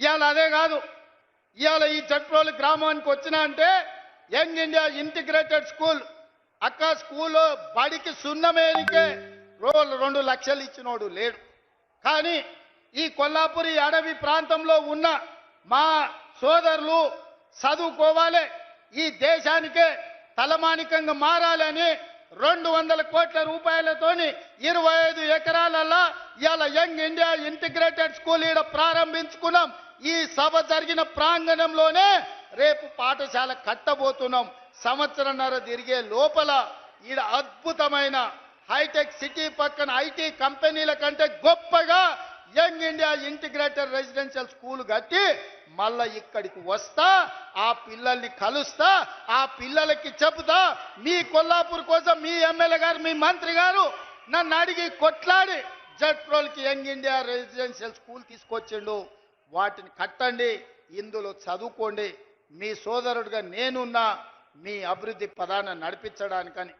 ఇవాళ అదే కాదు. ఇవాళ ఈ చట్రోలు గ్రామానికి వచ్చినా అంటే యంగ్ ఇండియా ఇంటిగ్రేటెడ్ స్కూల్. అక్క స్కూల్లో బడికి సున్నమేనికే రోజు రెండు లక్షలు ఇచ్చినోడు లేడు. కానీ ఈ కొల్లాపురి అడవి ప్రాంతంలో ఉన్న మా సోదరులు చదువుకోవాలి. ఈ దేశానికే తలమానికంగా మారాలని రెండు వందల కోట్ల రూపాయలతోని ఇరవై ఐదు ఎకరాలల్లా ఇవాళ యంగ్ ఇండియా ఇంటిగ్రేటెడ్ స్కూల్ ఈడ ప్రారంభించుకున్నాం. ఈ సభ జరిగిన ప్రాంగణంలోనే రేపు పాఠశాల కట్టబోతున్నాం. సంవత్సరంన్నర తిరిగే లోపల ఈడ అద్భుతమైన హైటెక్ సిటీ పక్కన ఐటీ కంపెనీల కంటే గొప్పగా young India integrated residential school కట్టి మళ్ళా ఇక్కడికి వస్తా ఆ పిల్లల్ని కలుస్తా ఆ పిల్లలకి చెబుతా మీ కొల్లాపూర్ కోసం మీ ఎమ్మెల్యే గారు మీ మంత్రి గారు నన్ను అడిగి కొట్లాడి జట్రోల్కి యంగ్ ఇండియా రెసిడెన్షియల్ స్కూల్ తీసుకొచ్చిండు. వాటిని కట్టండి ఇందులో చదువుకోండి. మీ సోదరుడిగా నేనున్నా మీ అభివృద్ధి పదాన్ని నడిపించడానికని